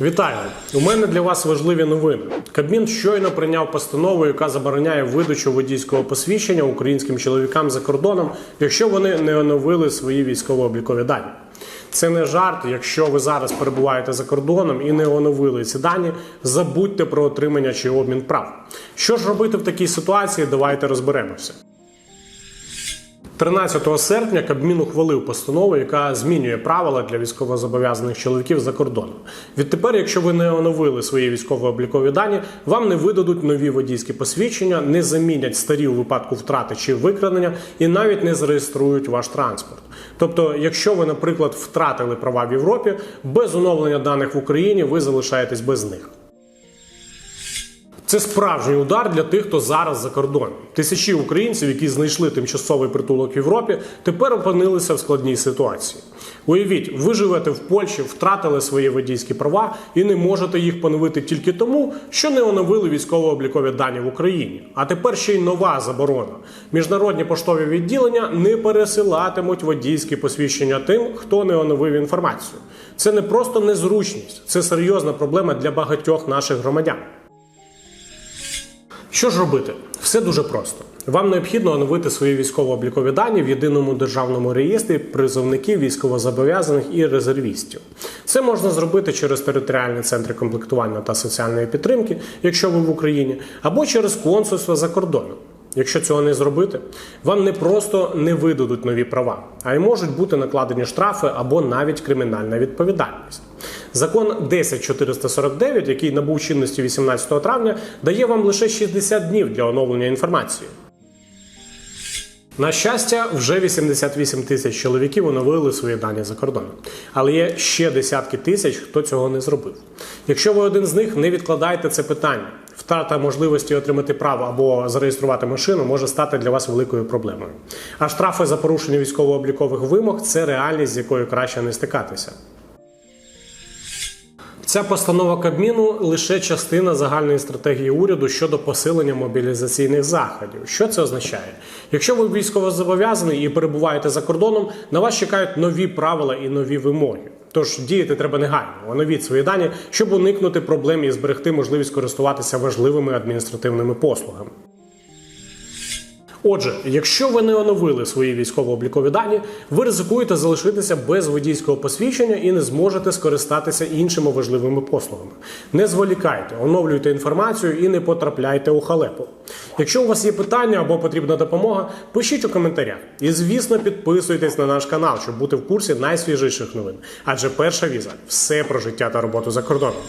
Вітаю! У мене для вас важливі новини. Кабмін щойно прийняв постанову, яка забороняє видачу водійського посвідчення українським чоловікам за кордоном, якщо вони не оновили свої військово-облікові дані. Це не жарт. Якщо ви зараз перебуваєте за кордоном і не оновили ці дані, забудьте про отримання чи обмін прав. Що ж робити в такій ситуації? Давайте розберемося. 13 серпня Кабмін ухвалив постанову, яка змінює правила для військовозобов'язаних чоловіків за кордоном. Відтепер, якщо ви не оновили свої військово-облікові дані, вам не видадуть нові водійські посвідчення, не замінять старі у випадку втрати чи викрадення і навіть не зареєструють ваш транспорт. Тобто, якщо ви, наприклад, втратили права в Європі, без оновлення даних в Україні ви залишаєтесь без них. Це справжній удар для тих, хто зараз за кордоном. Тисячі українців, які знайшли тимчасовий притулок в Європі, тепер опинилися в складній ситуації. Уявіть, ви живете в Польщі, втратили свої водійські права і не можете їх поновити тільки тому, що не оновили військово-облікові дані в Україні. А тепер ще й нова заборона. Міжнародні поштові відділення не пересилатимуть водійські посвідчення тим, хто не оновив інформацію. Це не просто незручність, це серйозна проблема для багатьох наших громадян. Що ж робити? Все дуже просто. Вам необхідно оновити свої військово-облікові дані в єдиному державному реєстрі призовників військовозобов'язаних і резервістів. Це можна зробити через територіальні центри комплектування та соціальної підтримки, якщо ви в Україні, або через консульство за кордоном. Якщо цього не зробити, вам не просто не видадуть нові права, а й можуть бути накладені штрафи або навіть кримінальна відповідальність. Закон 10449, який набув чинності 18 травня, дає вам лише 60 днів для оновлення інформації. На щастя, вже 88 тисяч чоловіків оновили свої дані за кордоном, але є ще десятки тисяч, хто цього не зробив. Якщо ви один з них, не відкладайте це питання. Втрата можливості отримати право або зареєструвати машину може стати для вас великою проблемою. А штрафи за порушення військово-облікових вимог це реальність, з якою краще не стикатися. Ця постанова Кабміну лише частина загальної стратегії уряду щодо посилення мобілізаційних заходів. Що це означає? Якщо ви військовозобов'язаний і перебуваєте за кордоном, на вас чекають нові правила і нові вимоги. Тож діяти треба негайно, оновіть свої дані, щоб уникнути проблем і зберегти можливість користуватися важливими адміністративними послугами. Отже, якщо ви не оновили свої військово-облікові дані, ви ризикуєте залишитися без водійського посвідчення і не зможете скористатися іншими важливими послугами. Не зволікайте, оновлюйте інформацію і не потрапляйте у халепу. Якщо у вас є питання або потрібна допомога, пишіть у коментарях. І, звісно, підписуйтесь на наш канал, щоб бути в курсі найсвіжіших новин. Адже перша віза все про життя та роботу за кордоном.